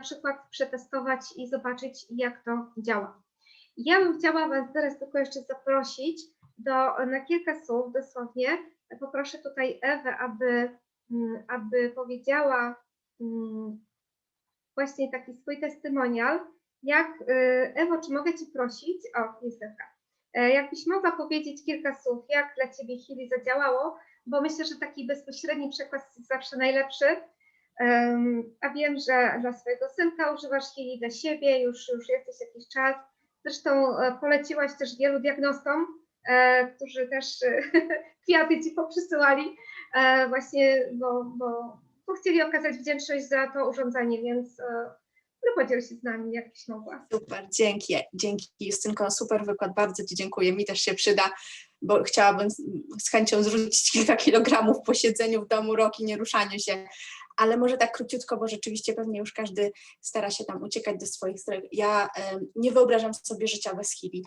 przykład przetestować i zobaczyć, jak to działa. Ja bym chciała Was teraz tylko jeszcze zaprosić do, na kilka słów dosłownie. Poproszę tutaj Ewę, aby, mm, aby powiedziała mm, właśnie taki swój testymonial. Jak, y, Ewo, czy mogę Cię prosić? O, jest Ewka. Jakbyś mogła powiedzieć kilka słów, jak dla Ciebie Chili zadziałało, bo myślę, że taki bezpośredni przekaz jest zawsze najlepszy. A wiem, że dla swojego synka używasz Chili dla siebie, już, już jesteś jakiś czas. Zresztą e, poleciłaś też wielu diagnostom, e, którzy też kwiaty Ci poprzysyłali, e, właśnie, bo, bo, bo chcieli okazać wdzięczność za to urządzenie, więc no podziel się z nami, jakbyś mogła. Super, dzięki, dzięki Justynko, super wykład, bardzo Ci dziękuję, mi też się przyda, bo chciałabym z- chęcią zrzucić kilka kilogramów po siedzeniu w domu, rok i nie ruszaniu się, ale może tak króciutko, bo rzeczywiście pewnie już każdy stara się tam uciekać do swoich stref. Ja em, nie wyobrażam sobie życia bez chwili.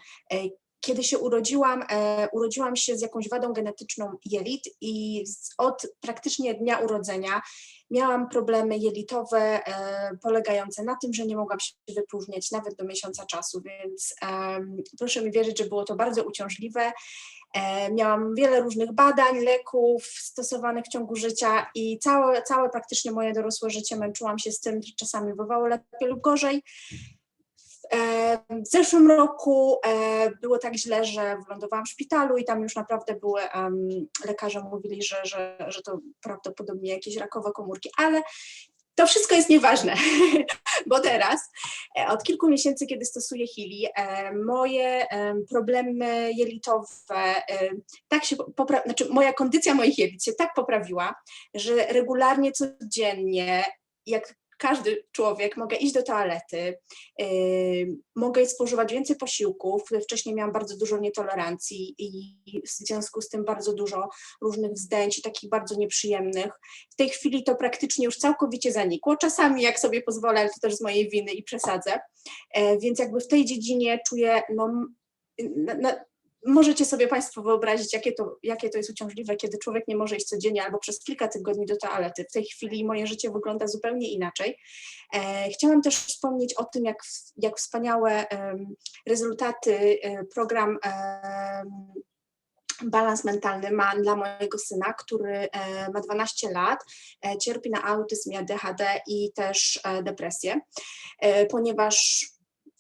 Kiedy się urodziłam, e, urodziłam się z jakąś wadą genetyczną jelit i z, od praktycznie dnia urodzenia miałam problemy jelitowe e, polegające na tym, że nie mogłam się wypróżniać nawet do miesiąca czasu, więc proszę mi wierzyć, że było to bardzo uciążliwe. E, miałam wiele różnych badań, leków stosowanych w ciągu życia i całe, całe praktycznie moje dorosłe życie męczyłam się z tym, czasami bywało lepiej lub gorzej. E, W zeszłym roku e, było tak źle, że wylądowałam w szpitalu i tam już naprawdę były, lekarze mówili, że, że, że to prawdopodobnie jakieś rakowe komórki, ale to wszystko jest nieważne, bo teraz e, od kilku miesięcy, kiedy stosuję Hili, e, moje em, problemy jelitowe, e, tak się popra- znaczy moja kondycja moich jelit się tak poprawiła, że regularnie, codziennie, jak każdy człowiek, mogę iść do toalety, yy, mogę spożywać więcej posiłków. Wcześniej miałam bardzo dużo nietolerancji i w związku z tym bardzo dużo różnych wzdęć, takich bardzo nieprzyjemnych. W tej chwili to praktycznie już całkowicie zanikło. Czasami, jak sobie pozwolę, to też z mojej winy i przesadzę. E, Więc jakby w tej dziedzinie czuję, no, m- na, na, możecie sobie Państwo wyobrazić, jakie to, jakie to jest uciążliwe, kiedy człowiek nie może iść codziennie albo przez kilka tygodni do toalety. W tej chwili moje życie wygląda zupełnie inaczej. E, Chciałam też wspomnieć o tym, jak, jak wspaniałe rezultaty e, program balans mentalny ma dla mojego syna, który e, ma 12 lat, e, cierpi na autyzm ADHD i też depresję, ponieważ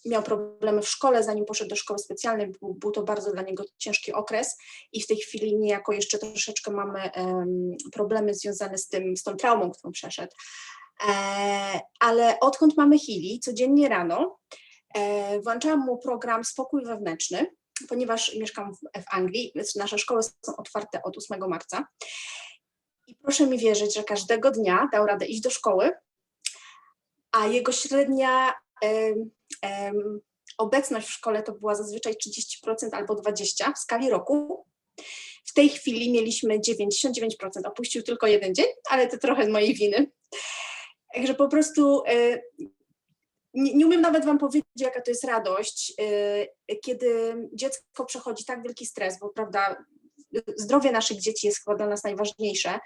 miał problemy w szkole, zanim poszedł do szkoły specjalnej, był, był to bardzo dla niego ciężki okres i w tej chwili niejako jeszcze troszeczkę mamy em, problemy związane z tym, z tą traumą, którą przeszedł. E, ale odkąd mamy Hili, codziennie rano e, włączałam mu program Spokój Wewnętrzny, ponieważ mieszkam w, w Anglii, więc nasze szkoły są otwarte od 8 marca. I proszę mi wierzyć, że każdego dnia dał radę iść do szkoły, a jego średnia obecność w szkole to była zazwyczaj 30% albo 20% w skali roku. W tej chwili mieliśmy 99%, opuścił tylko jeden dzień, ale to trochę z mojej winy. Także po prostu e, nie, nie umiem nawet Wam powiedzieć, jaka to jest radość, y, kiedy dziecko przechodzi tak wielki stres, bo prawda, zdrowie naszych dzieci jest chyba dla nas najważniejsze.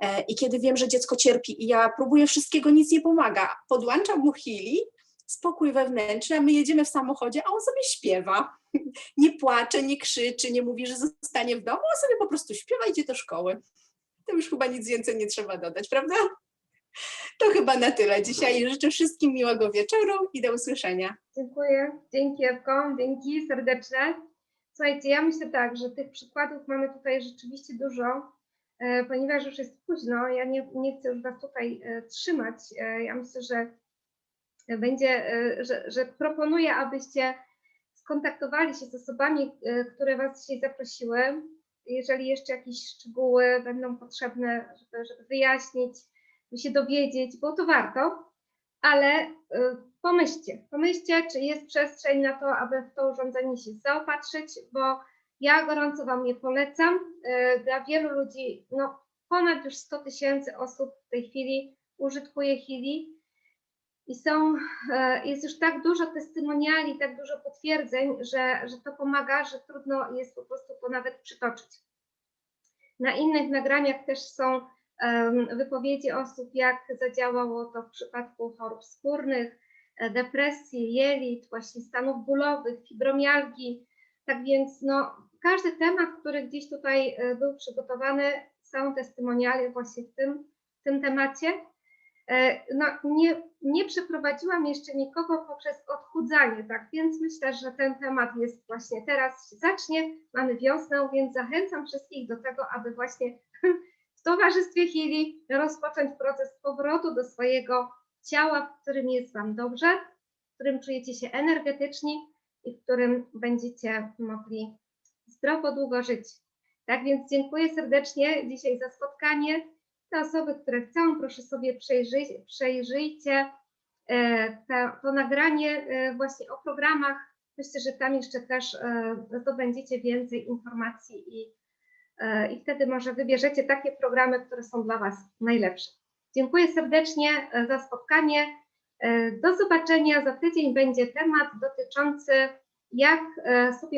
e, I kiedy wiem, że dziecko cierpi i ja próbuję wszystkiego, nic nie pomaga, podłączam mu chwili, spokój wewnętrzny, a my jedziemy w samochodzie, a on sobie śpiewa. Nie płacze, nie krzyczy, nie mówi, że zostanie w domu, on sobie po prostu śpiewa i idzie do szkoły. To już chyba nic więcej nie trzeba dodać, prawda? To chyba na tyle dzisiaj. Życzę wszystkim miłego wieczoru i do usłyszenia. Dziękuję. Dzięki Ewko, dzięki serdeczne. Słuchajcie, ja myślę tak, że tych przykładów mamy tutaj rzeczywiście dużo, e, ponieważ już jest późno, ja nie, nie chcę już Was tutaj e, trzymać. E, ja myślę, że będzie, e, że, że proponuję, abyście skontaktowali się z osobami, e, które Was dzisiaj zaprosiły. Jeżeli jeszcze jakieś szczegóły będą potrzebne, żeby, żeby wyjaśnić, by się dowiedzieć, bo to warto, ale y, pomyślcie, pomyślcie, czy jest przestrzeń na to, aby w to urządzenie się zaopatrzyć, bo ja gorąco Wam je polecam. Dla wielu ludzi, no ponad już 100 tysięcy osób w tej chwili użytkuje Hili i są, e, jest już tak dużo testymoniali, tak dużo potwierdzeń, że, że to pomaga, że trudno jest po prostu to nawet przytoczyć. Na innych nagraniach też są wypowiedzi osób, jak zadziałało to w przypadku chorób skórnych, e, depresji, jelit, właśnie stanów bólowych, fibromialgii. Tak więc no, każdy temat, który gdzieś tutaj e, był przygotowany, są testymonialy właśnie w tym, w tym temacie. E, No, nie, nie przeprowadziłam jeszcze nikogo poprzez odchudzanie, tak więc myślę, że ten temat jest właśnie teraz się zacznie. Mamy wiosnę, więc zachęcam wszystkich do tego, aby właśnie w towarzystwie chwili rozpocząć proces powrotu do swojego ciała, w którym jest Wam dobrze, w którym czujecie się energetyczni i w którym będziecie mogli zdrowo długo żyć. Tak więc dziękuję serdecznie dzisiaj za spotkanie. Te osoby, które chcą, proszę sobie przejrzyj, przejrzyjcie e, te, to nagranie e, właśnie o programach. Myślę, że tam jeszcze też e, zdobędziecie więcej informacji i, i wtedy może wybierzecie takie programy, które są dla Was najlepsze. Dziękuję serdecznie za spotkanie. Do zobaczenia. Za tydzień będzie temat dotyczący jak sobie